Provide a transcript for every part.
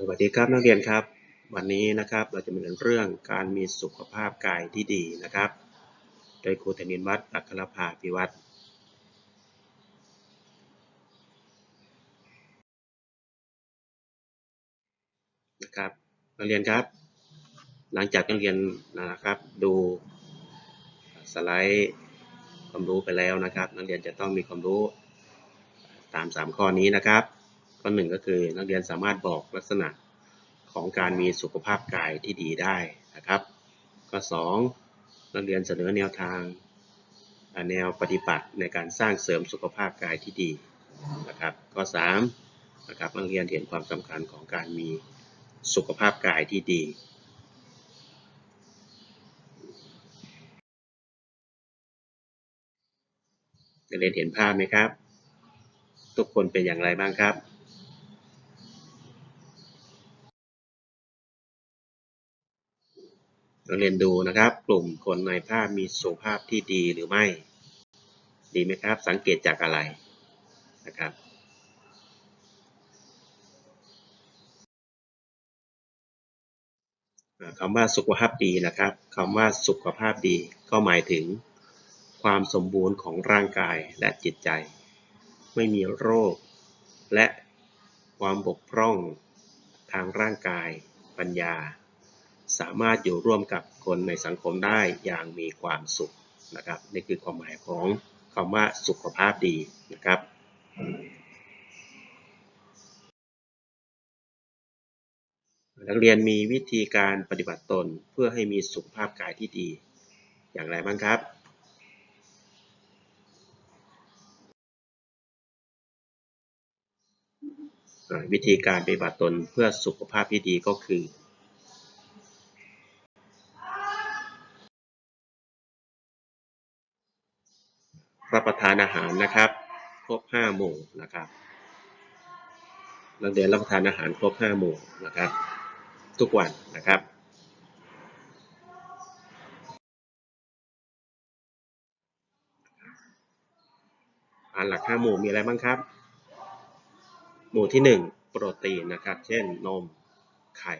สวัสดีครับนักเรียนครับ วันนี้นะครับเราจะมาเรียนเรื่องการมีสุขภาพกายที่ดีนะครับ โดยครูธนินวัฒน์อัครภาพิวัตรนะครับนักเรียนครับ หลังจากนักเรียนนะครับดูสไลด์ความรู้ไปแล้วนะครับ นักเรียนจะต้องมีความรู้ตาม 3 ข้อนี้นะครับ ข้อหนึ่งก็คือนักเรียนสามารถบอกลักษณะของการมีสุขภาพกายที่ดีได้นะครับ ข้อ 2 นักเรียนเสนอแนวทางแนวปฏิบัติในการสร้างเสริมสุขภาพกายที่ดีนะครับ ข้อ3นะครับนักเรียนเห็นความสำคัญของการมีสุขภาพกายที่ดีนักเรียนเห็นภาพไหมครับ ทุกคนเป็นอย่างไรบ้างครับ เราเรียนดูนะครับ กลุ่มคนในภาพมีสุขภาพที่ดีหรือไม่ ดีไหมครับ สังเกตจากอะไรนะครับอ่าคำว่าสุขภาพดีนะครับคำว่าสุขภาพดีก็หมายถึงความสมบูรณ์ของร่างกายและจิตใจ ไม่มีโรค และความบกพร่องทางร่างกายปัญญา สามารถอยู่ร่วมกับคนในสังคมได้อย่างมีความสุขนะครับนี่คือความหมายของคำว่าสุขภาพดีนะครับนักเรียนมีวิธีการปฏิบัติตนเพื่อให้มีสุขภาพกายที่ดี อย่างไรบ้างครับ วิธีการปฏิบัติตนเพื่อสุขภาพที่ดีก็คือ รับประทานอาหารนะครับ ครบห้าหมู่นะครับนักเรียนรับประทานอาหารครบห้าหมู่นะครับ ทุกวันนะครับอาหารหลักห้าหมู่มีอะไรบ้างครับ หมู่ที่หนึ่งโปรตีนนะครับ เช่นนมไข่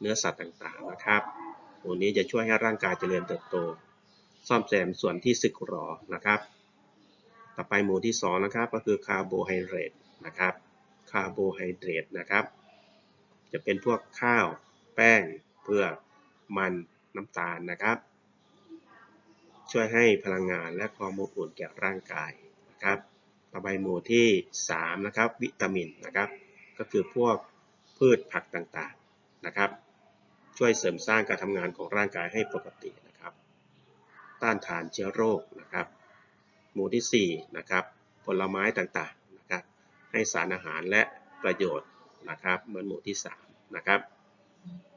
เนื้อสัตว์ต่างๆนะครับ หมู่นี้จะช่วยให้ร่างกายเจริญเติบโต ซ่อมแซมส่วนที่สึกหรอนะครับ ต่อไปหมู่ที่สองนะครับก็คือคาร์โบไฮเดรตนะครับคาร์โบไฮเดรตนะครับ จะเป็นพวกข้าว แป้งเผือกมันน้ำตาลนะครับ ช่วยให้พลังงานและความอบอุ่นแก่ร่างกายนะครับ ต่อไปหมู่ที่3นะครับวิตามินนะครับ ก็คือพวกพืชผักต่างๆนะครับ ช่วยเสริมสร้างการทำงานของร่างกายให้ปกตินะ ต้านทานเชื้อโรคนะครับ หมู่ที่4นะครับผลไม้ต่างๆนะครับ ให้สารอาหารและประโยชน์นะครับเหมือนหมู่ที่3นะครับ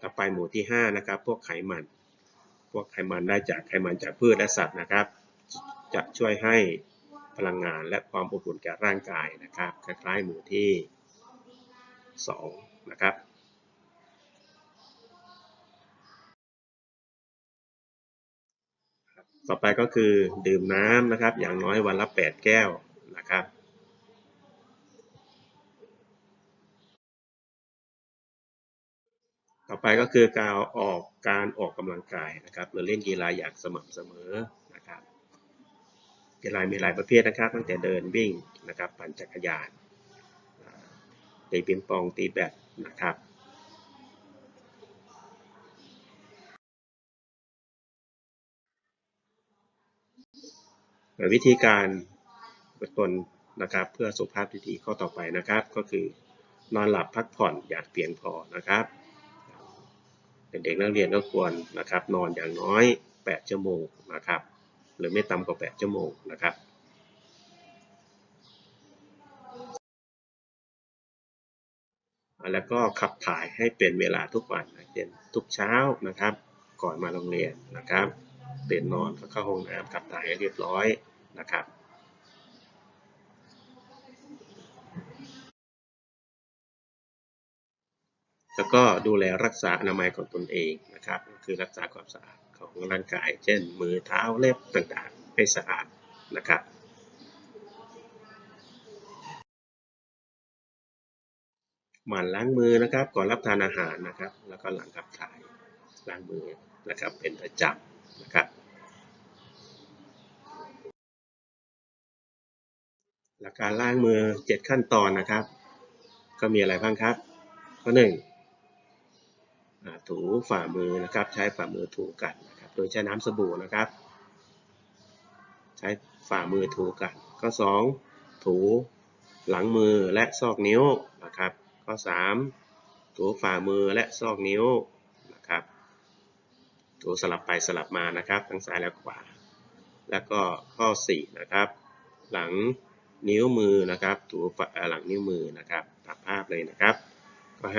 ต่อไปหมู่ที่5นะครับพวกไขมัน พวกไขมันได้จากไขมันจากพืชและสัตว์นะครับ จะช่วยให้พลังงานและความอบอุ่นแก่ร่างกายนะครับ คล้ายๆหมู่ที่2นะครับ ต่อไปก็คือดื่มน้ำนะครับ อย่างน้อยวันละ 8 แก้วนะครับต่อไปก็คือการออกการออกกำลังกายนะครับหรือเล่นกีฬาอย่างสม่ำเสมอนะครับกีฬามีหลายประเภทนะครับ ตั้งแต่เดินวิ่งนะครับปั่นจักรยานตีปิงปองตีแบดนะครับ วิธีการเบื้องต้นนะครับเพื่อสุขภาพที่ดีข้อต่อไปนะครับ ก็คือนอนหลับพักผ่อนอย่างเพียงพอนะครับเด็กนักเรียนก็ควรนะครับ นอนอย่างน้อย 8 ชั่วโมงนะครับ หรือไม่ต่ำกว่า 8 ชั่วโมงนะครับแล้วก็ขับถ่ายให้เป็นเวลาทุกวันนะเช่นทุกเช้านะครับ ก่อนมาโรงเรียนนะครับตื่นนอนก็เข้าห้องน้ำขับถ่ายให้เรียบร้อย นะครับแล้วก็ดูแลรักษาอนามัยของตนเองนะครับ คือรักษาความสะอาดของร่างกาย เช่น มือเท้าเล็บต่างๆ ให้สะอาดนะครับ หมั่นล้างมือนะครับ ก่อนรับทานอาหารนะครับ แล้วก็หลังขับถ่ายล้างมือนะครับเป็นประจำนะครับ หลักการล้างมือ 7 ขั้นตอนนะครับ ก็มีอะไรบ้างครับ ข้อหนึ่งถูฝ่ามือนะครับ ใช้ฝ่ามือถูกันนะครับ โดยใช้น้ำสบู่นะครับ ใช้ฝ่ามือถูกัน ข้อ 2 ถูหลังมือและซอกนิ้วนะครับ ข้อ 3 ถูฝ่ามือและซอกนิ้วนะครับ ถูสลับไปสลับมานะครับ ทั้งซ้ายและขวา แล้วก็ข้อ 4 นะครับ หลัง นิ้วมือนะครับถูฝ่าหลังนิ้วมือนะครับตามภาพเลยนะครับข้อ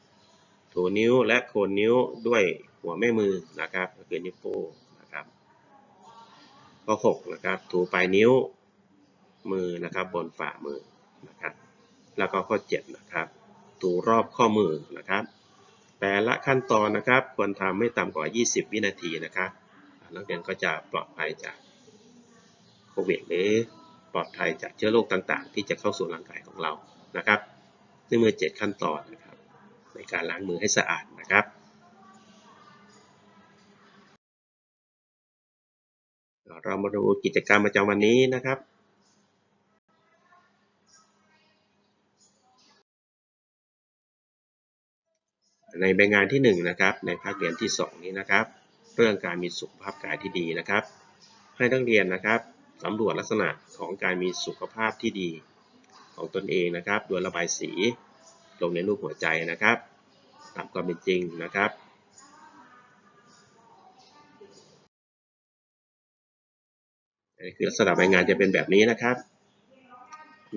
5ถูนิ้วและโคนนิ้วด้วยหัวแม่มือนะครับก็คือนิ้วโป้งนะครับข้อ6นะครับถูปลายนิ้วมือนะครับบนฝ่ามือนะครับแล้วก็ข้อ7นะครับถูรอบข้อมือนะครับ แต่ละขั้นตอนนะครับควรทำไม่ต่ำกว่า 20 วินาทีนะครับนักเรียนก็จะปลอดภัยจากโควิดหรือ ปลอดภัยจากเชื้อโรคต่างๆ ที่จะเข้าสู่ร่างกายของเรานะครับนี่มือ 7 ขั้นตอนนะครับในการล้างมือให้สะอาดนะครับเรามาดูกิจกรรมประจำวันนี้นะครับ ในใบงานที่ 1 นะครับ ในภาคเรียนที่ 2 นี้นะครับ เรื่องการมีสุขภาพกายที่ดีนะครับ ให้นักเรียนนะครับ สำรวจลักษณะของการมีสุขภาพที่ดีของตนเองนะครับ โดยระบายสีลงในรูปหัวใจนะครับตามความเป็นจริงนะครับอันนี้คือลักษณะใบงานจะเป็นแบบนี้นะครับ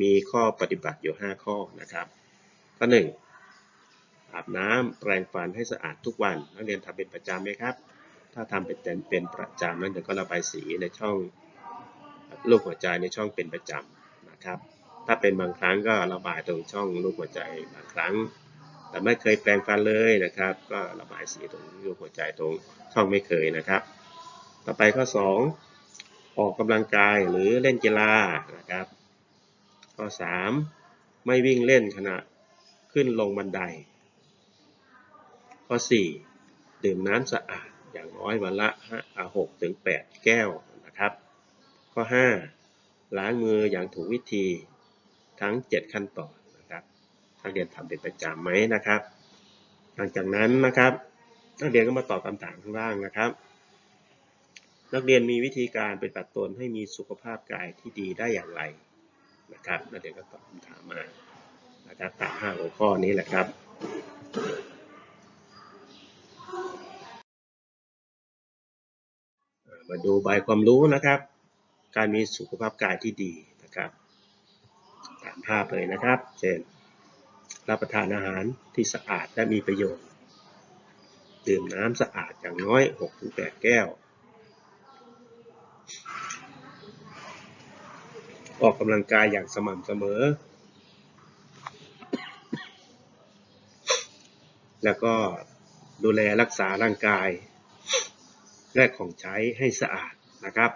มีข้อปฏิบัติอยู่ 5 ข้อนะครับ ข้อ 1 อาบน้ำแปรงฟันให้สะอาดทุกวัน นักเรียนทำเป็นประจำไหมครับ ถ้าทำเป็นเป็นประจำนักเรียนก็ระบายสีในช่อง รูปหัวใจในช่องเป็นประจำนะครับ ถ้าเป็นบางครั้งก็ระบายตรงช่องรูปหัวใจบางครั้ง แต่ไม่เคยแปรงฟันเลยนะครับ ก็ระบายสีตรงรูปหัวใจตรงช่องไม่เคยนะครับ ต่อไปข้อ 2 ออกกำลังกายหรือเล่นกีฬานะครับ ข้อ 3 ไม่วิ่งเล่นขณะขึ้นลงบันได ข้อ 4 ดื่มน้ำสะอาดอย่างน้อยวันละ6ถึง8แก้ว ข้อ 5 ล้างมืออย่างถูกวิธีทั้ง 7 ขั้นตอนนะครับนักเรียนทำเป็นประจำไหมนะครับ หลังจากนั้นนะครับ นักเรียนก็มาตอบคำถามข้างล่างนะครับ นักเรียนมีวิธีการปฏิบัติตนให้มีสุขภาพกายที่ดีได้อย่างไรนะครับนักเรียนก็ตอบคำถามมานะครับตามห้าหัวข้อนี้แหละครับมาดูใบความรู้นะครับ การมีสุขภาพกายที่ดีนะครับตามภาพเลยนะครับเช่นรับประทานอาหารที่สะอาดและมีประโยชน์ ดื่มน้ำสะอาดอย่างน้อย 6-8 แก้ว ออกกำลังกายอย่างสม่ำเสมอ แล้วก็ดูแลรักษาร่างกาย และของใช้ให้สะอาดนะครับ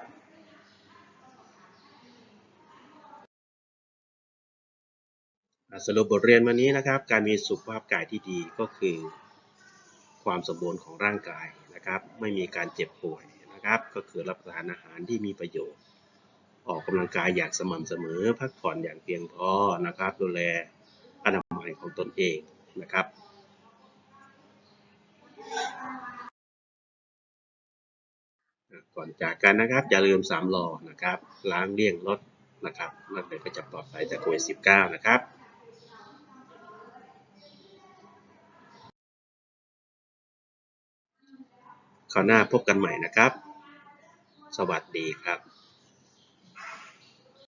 สรุปบทเรียนวันนี้นะครับ การมีสุขภาพกายที่ดีก็คือ ความสมบูรณ์ของร่างกายนะครับ ไม่มีการเจ็บป่วยนะครับ ก็คือรับประทานอาหารที่มีประโยชน์ ออกกำลังกายอย่างสม่ำเสมอ พักผ่อนอย่างเพียงพอนะครับ ดูแลอนามัยของตนเองนะครับก่อนจากกันนะครับอย่าลืมสามรอนะครับ ล้างเลี่ยงรถนะครับนักเรียก็จะปลอดภัยจากโควิด19นะครับ คราวหน้าพบกันใหม่นะครับ สวัสดีครับ